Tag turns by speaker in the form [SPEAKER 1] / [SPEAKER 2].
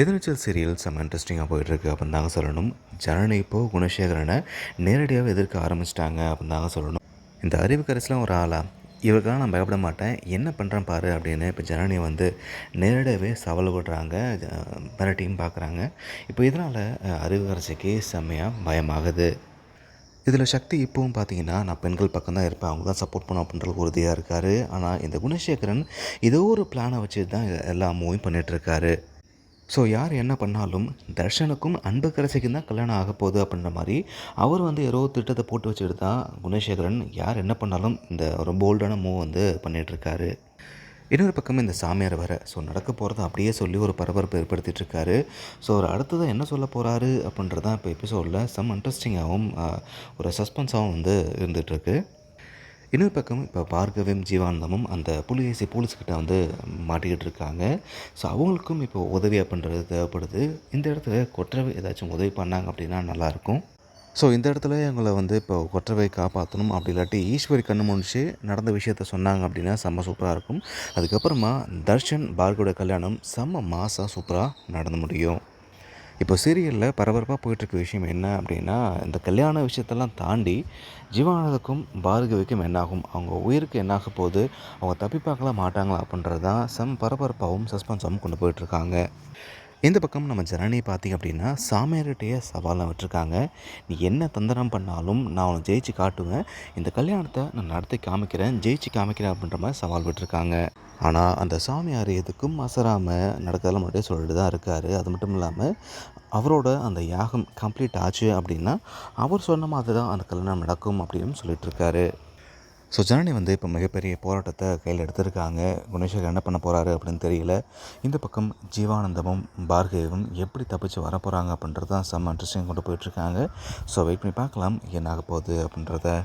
[SPEAKER 1] எதிர்நீச்சல் serial செம்ம இன்ட்ரெஸ்டிங்காக போயிட்டுருக்கு அப்படின்னு தாங்க சொல்லணும். ஜனனி இப்போது குணசேகரனை நேரடியாக எதிர்க்க ஆரம்பிச்சிட்டாங்க அப்படின்னு தாங்க சொல்லணும். இந்த அறிவுக்கரசிலாம் ஒரு ஆளா? இவருக்கெல்லாம் நான் பயப்பட மாட்டேன். என்ன பண்ணுறேன் பாரு அப்படின்னு இப்போ ஜனனி வந்து நேரடியாகவே சவால் விடுறாங்க. மிரட்டியும் பார்க்குறாங்க இப்போ இதனால் அறிவுக்கரசிக்கு செம்மையாக பயமாகுது. இதில் சக்தி இப்போவும் பார்த்தீங்கன்னா நான் பெண்கள் பக்கம் தான் இருப்பேன். அவங்க தான் சப்போர்ட் பண்ணும் அப்படின்றது உறுதியாக இருக்கார். ஆனால் இந்த குணசேகரன் ஏதோ ஒரு பிளானை வச்சு தான் எல்லா மூவையும் பண்ணிகிட்ருக்காரு ஸோ யார் என்ன பண்ணாலும் தர்ஷனுக்கும் அன்புக்கரசிக்கும் தான் கல்யாணம் ஆக போகுது அப்படின்ற மாதிரி அவர் வந்து ஏதோ திட்டத்தை போட்டு வச்சுட்டு தான் குணசேகரன். யார் என்ன பண்ணாலும் இந்த ஒரு போல்டான மூவ் வந்து பண்ணிகிட்ருக்காரு இன்னொரு பக்கம் இந்த சாமியார் வர ஸோ நடக்க போகிறத அப்படியே சொல்லி ஒரு பரபரப்பு ஏற்படுத்திட்டு இருக்காரு ஸோ அவர் அடுத்ததாக என்ன சொல்ல போகிறாரு அப்படின்றதான் இப்போ எபிசோடில் சம் இன்ட்ரெஸ்டிங்காகவும் ஒரு சஸ்பென்ஸாகவும் வந்து இருந்துகிட்ருக்கு இன்னொரு பக்கம் இப்போ பார்கவம் ஜீவானந்தமும் அந்த புலிகேசி போலீஸ்கிட்ட வந்து மாட்டிக்கிட்டு இருக்காங்க. ஸோ அவங்களுக்கும் இப்போ உதவி அப்படின்றது தேவைப்படுது. இந்த இடத்துல கொற்றவை ஏதாச்சும் உதவி பண்ணாங்க அப்படின்னா நல்லாயிருக்கும். ஸோ இந்த இடத்துல எங்களை வந்து இப்போ கொற்றவை காப்பாற்றணும் அப்படி இல்லாட்டி ஈஸ்வரி கண்ணு முடிச்சு நடந்த விஷயத்த சொன்னாங்க அப்படின்னா செம்ம சூப்பராக இருக்கும். அதுக்கப்புறமா தர்ஷன் பார்கோட கல்யாணம் செம்ம மாசாக சூப்பராக நடந்து முடியும். இப்போ சீரியலில் பரபரப்பாக போயிட்டுருக்க விஷயம் என்ன அப்படின்னா இந்த கல்யாண விஷயத்தெல்லாம் தாண்டி ஜீவானதுக்கும் பார்கவிக்கும் என்னாகும்? அவங்க உயிருக்கு என்னாக போகுது? அவங்க தப்பிப்பாங்களா மாட்டாங்களா அப்படின்றது தான் சம் பரபரப்பாகவும் சஸ்பென்ஸாகவும் கொண்டு போயிட்டுருக்காங்க. இந்த பக்கம் நம்ம ஜனனியை பார்த்திங்க அப்படின்னா சாமியார்கிட்டயே சவாலை விட்டுருக்காங்க. நீ என்ன தந்திரம் பண்ணாலும் நான் உன்னை ஜெயிச்சு காட்டுவேன். இந்த கல்யாணத்தை நான் நடத்தி காமிக்கிறேன். ஜெயிச்சு காமிக்கிறேன் அப்படின்ற மாதிரி சவால் விட்டுருக்காங்க. ஆனால் அந்த சாமியார் எதுக்கும் அசராமல் நடக்கிறதெல்லாம் மட்டும் சொல்லிட்டு தான் இருக்கார். அது மட்டும் இல்லாமல் அவரோட அந்த யாகம் கம்ப்ளீட் ஆச்சு அப்படின்னா அவர் சொன்ன மாதிரி தான் அந்த கல்யாணம் நடக்கும் அப்படின்னு சொல்லிட்டு இருக்காரு. ஸோ ஜனனி வந்து இப்போ மிகப்பெரிய போராட்டத்தை கையில் எடுத்திருக்காங்க. குணேஸ்வர் என்ன பண்ண போகிறாரு அப்படின்னு தெரியல. இந்த பக்கம் ஜீவானந்தமும் பார்கவியும் எப்படி தப்பிச்சு வர போகிறாங்க அப்படின்றது தான் செம்ம இன்ட்ரெஸ்டிங் கொண்டு போயிட்டுருக்காங்க ஸோ வெயிட் பண்ணி பார்க்கலாம் என்ன ஆக போகுது அப்படின்றத.